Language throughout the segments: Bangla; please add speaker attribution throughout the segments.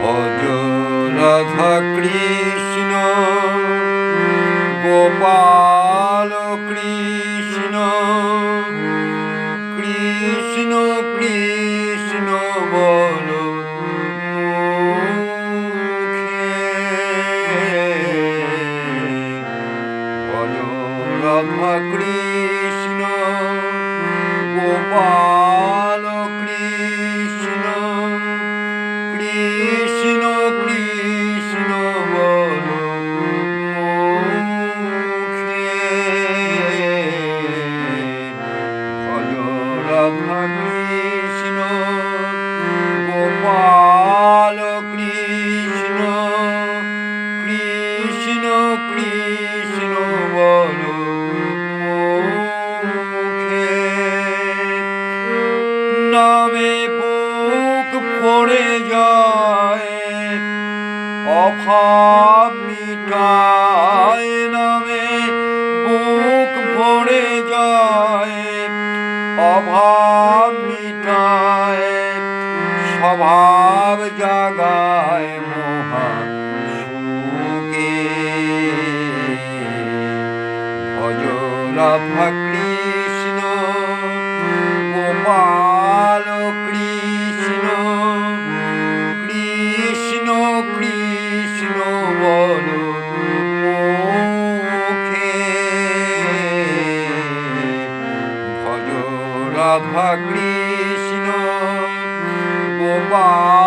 Speaker 1: ভজ রাধা কৃষ্ণ গোপাল কৃষ্ণ কৃষ্ণ কৃষ্ণ বল ভজ কৃষ্ণ গোপাল অভাব মিটায় নামে বুক ভরে যায়। অভাব মিটায় স্বভাব জাগায় মহা সুখে। ভজ রাধা রাধা কৃষ্ণ গোপাল কৃষ্ণ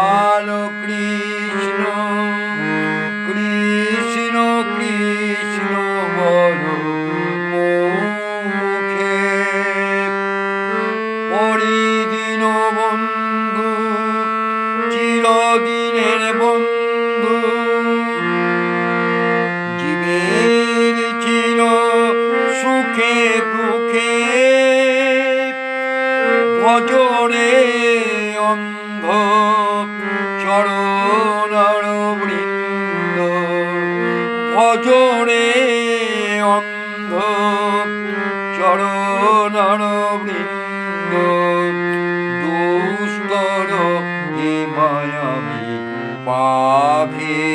Speaker 1: ভজরে অন্ধ চরণার বৃন্দ ভজরে অন্ধ চরণার বৃন্দ দুস্তর এ মায়াবী পাখে।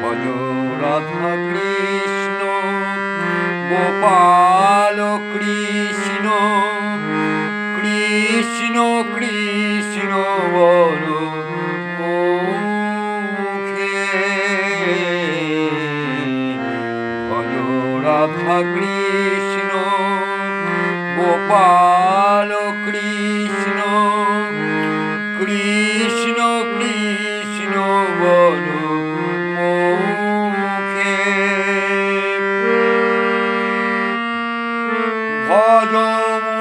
Speaker 1: ভজ রাধা কৃষ্ণ গোপাল কৃষ্ণ কৃষ্ণ কৃষ্ণ বল রাধা কৃষ্ণ গোপাল কৃষ্ণ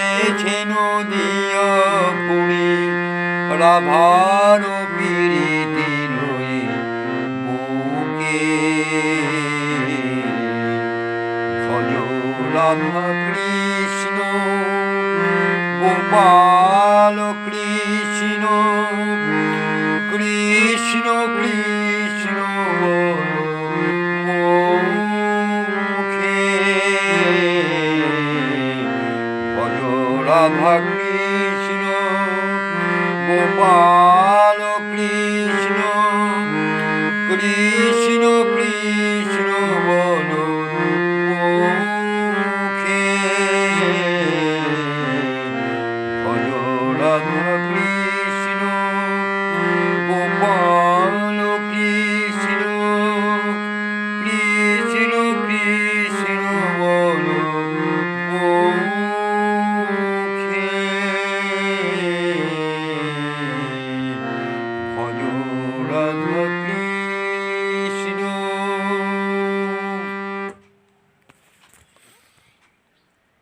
Speaker 1: এসেছে নদিয়া পুরী রাধার পিরিতি লয়ে বুকে। ভজ রাধা কৃষ্ণ গোপাল কৃষ্ণ রাধা কৃষ্ণ গোপাল কৃষ্ণ কৃষ্ণ কৃষ্ণ বল মুখে। রাধা কৃষ্ণ Radha